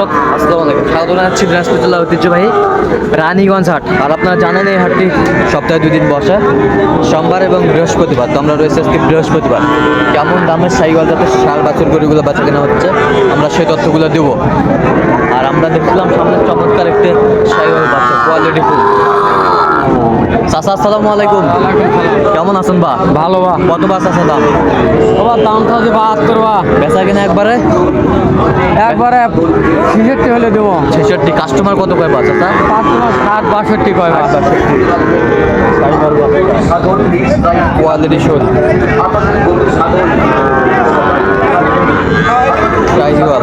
দর্শক, আসসালামু আলাইকুম। স্বাগত জানাচ্ছি ঐতিহ্যবাহী রানীগঞ্জ হাট। আর আপনারা জানেন এই হাটটি সপ্তাহে দুদিন বসে, সোমবার এবং বৃহস্পতিবার। তো আমরা রয়েছে আজকে বৃহস্পতিবার। কেমন দামের সাইকেল যাতে শাল, বাছুর, গরুগুলো বেচা কেনা হচ্ছে, আমরা সেই তথ্যগুলো দেব। আর আমরা দেখছিলাম সামনে চমৎকার একটি সাইকেল বাচ্চা কোয়ালিটি ফুল চাচা আসসালামু আলাইকুম। কেমন আছেন বা? ভালো বা। কত বা চাচা দাম বাবা দাম তো আছে বাহাত্তর বা। বেচা কিনা একবারে? একবারে ছেষট্টি হলে দেবো। ছেষট্টি কাস্টমার কত কয় বা চাচা? পাঁচ ষাট বাষট্টি কয় বা কোয়ালিটি শোল টাইগার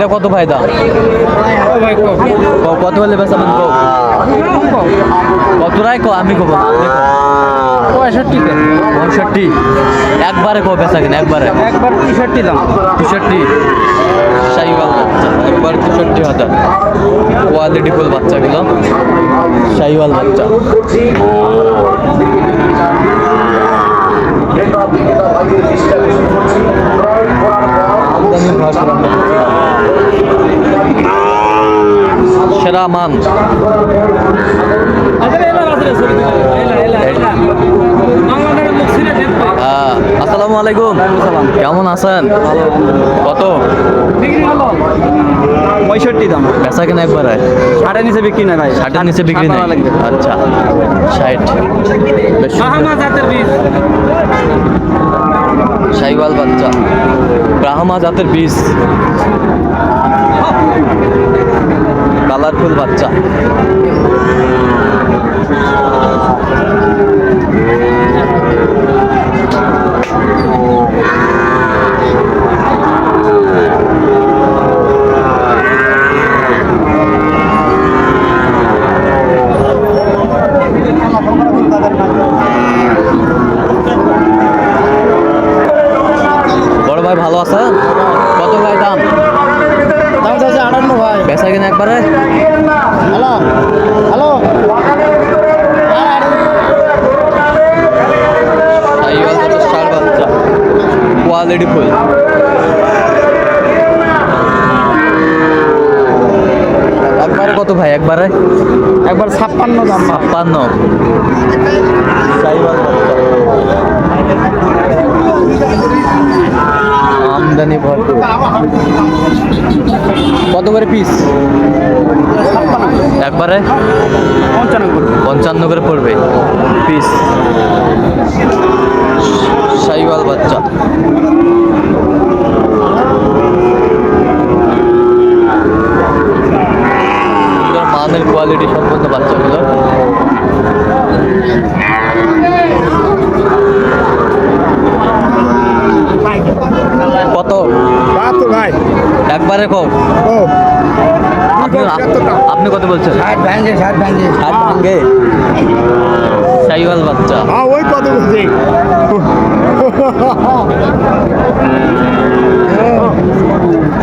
এটা কত ভাই দাম? কত হলে বেচাবেন কো কত রায় কো আমি কব পঁয়ষট্টিতে পঁয়ষট্টি একবারে কো বেচা কিনা একবারে? একবার তেষট্টি দাম। তেষট্টি শাহিওয়াল বাচ্চা একবার তেষট্টি হাজার। কোয়ালিটি ফুল বাচ্চাগুলো। শাহিওয়াল বাচ্চা। আমদানি সেরা মান। হ্যাঁ আসসালামু আলাইকুম। কেমন আছেন? কত? পঁয়ষট্টি দাম। বেচা কিনা একবারে? ষাটের নিচে বিক্রি না ভাই। ষাটের নিচে বিক্রি নেই? আচ্ছা ষাট। শাইওয়াল বাচ্চা। ব্রাহ্মা জাতের বীজ। কালারফুল বাচ্চা। বড় ভাই ভালো আছে? কত ভাই দাম? দাম চাইছে আটান্ন ভাই। বেচা কিনা একবারে? Hello hello. Quality full. একবারে কত ভাই একবারে? একবার ছাপ্পান্ন দাম ছাপ্পান্ন। বাচ্চা। আমদানি ভরপুর। কত করে পিস একবারে? পঞ্চান্ন করে পড়বে। পিস শাইওয়াল বাচ্চা। মানের কোয়ালিটি সম্পন্ন বাচ্চাগুলো কত বাহাত্তর ভাই একবারে কম আপনি কত বলছেন? ষাট ভ্যাঙ্গে ষাট ভ্যাঙ্গে ষাট ভাঙ্গে শাইওয়াল বাচ্চা। হ্যাঁ ওই কত বলছি?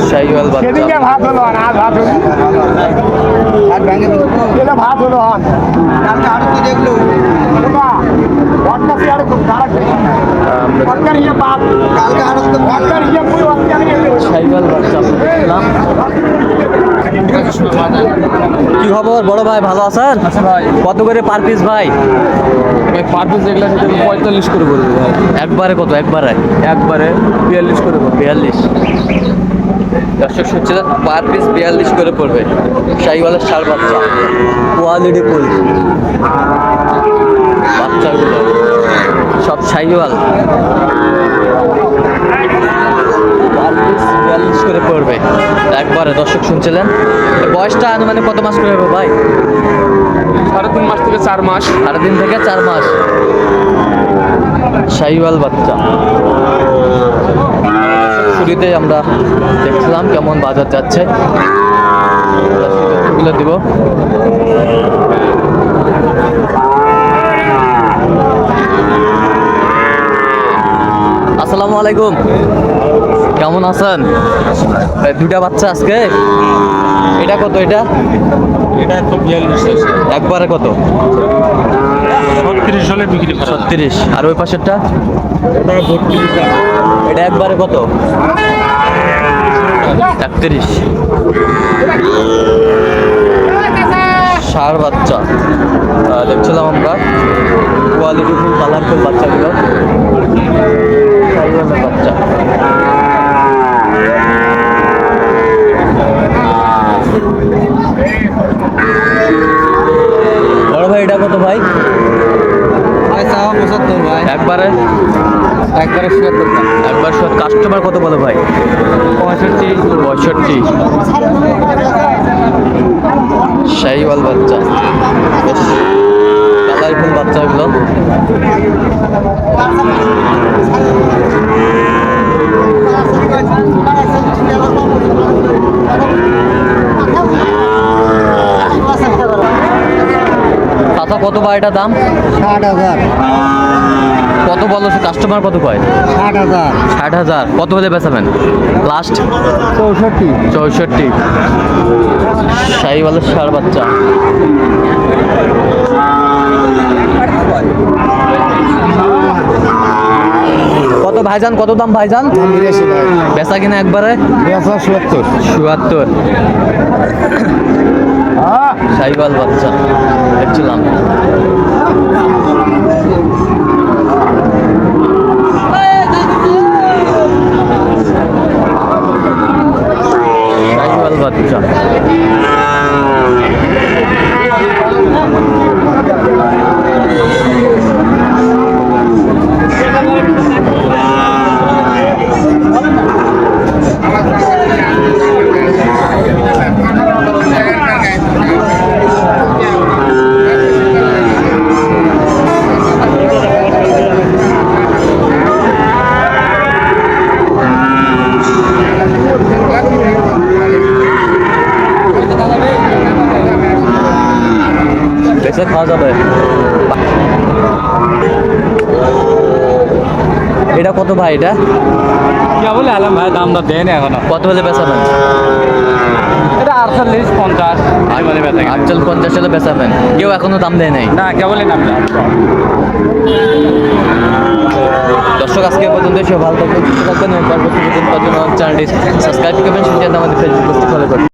শাইওয়াল বাচ্চা। ভাত হলো আর আজ ভাত হলো। ষাট ভ্যাঙ্গে এটা ভাত হলো আর। কালকে আরও কি দেখল কালকে আরও শাইওয়াল বাচ্চা কি খবর? বড় ভাই ভালো আছেন? আচ্ছা ভাই। কত করে পার পিস ভাই? ভাই পার পিস সেটা পঁয়তাল্লিশ করে বলব ভাই। একবারে কত? একবারে? একবারে বিয়াল্লিশ করে বিয়াল্লিশ। দর্শক শুনছে পার পিস বিয়াল্লিশ করে পড়বে। শাহিওয়ালের ষাট বাচ্চা। কোয়ালিটি ফুল বাচ্চাগুলো। সব শাহিওয়াল। পার পিস বিয়াল্লিশ করে পড়বে। একবারে দর্শক শুনছিলেন। বয়সটা আনুমানিক কত মাস করে হবে ভাই? সাড়ে তিন মাস থেকে চার মাস। সাড়ে তিন থেকে চার মাস। শাহিওয়াল বাচ্চা। শুরুতেই আমরা দেখছিলাম কেমন বাজার যাচ্ছে। তথ্যগুলো দিব। আসসালামু আলাইকুম। কেমন আছেন? দুটা বাচ্চা আজকে? এটা কত এটা? এটা একবারে কত? ছত্রিশ হলে বিক্রি। ছত্রিশ। আর ওই পাশেরটা? এটা একবারে কত? একত্রিশ। ষাঁড় বাচ্চা। দেখছিলাম আমরা। কোয়ালিটিফুল কালারফুল বাচ্চাগুলো। একবারে একবারে সত্তর একবার সব কাস্টমার কত বলে ভাই? পঁয়ষট্টি। পঁয়ষট্টি। শাহিওয়াল বাচ্চা। কালারফুল বাচ্চা এগুলো। কত বা এটা দাম? ষাট হাজার। কত বলো কাস্টমার কত কয়? ষাট হাজার। ষাট হাজার। কত হলে বেচাবেন লাস্ট চৌষট্টি। চৌষট্টি। শাহিওয়ালের ষাড় বাচ্চা। কত ভাইজান? কত দাম ভাইজান? বেচা কিনা একবারে? বেচা সত্তর। চুয়াত্তর। শাহিওয়াল বাচ্চা। দেখছিলাম। বাচ্চা বেঁচে খাওয়া যাবে। এটা কত ভাই এটা? কে বলে আলাম ভাই দাম দর দেয় না এখনও। কত হলে বেচাবেন এটা আটচল্লিশ পঞ্চাশ। আমি বলে বেচা কিনা। আটচল পঞ্চাশ হলে বেচাবেন কেউ এখনও দাম দেয় নাই? না কে বলে নাম দর্শক আজকে পর্যন্ত সে ভালো থাকবেন থাকবেন। পরবর্তী পর্যন্ত চ্যানেলটি সাবস্ক্রাইব করবেন। সেটা আমাদের ফেসবুক ফলো করবেন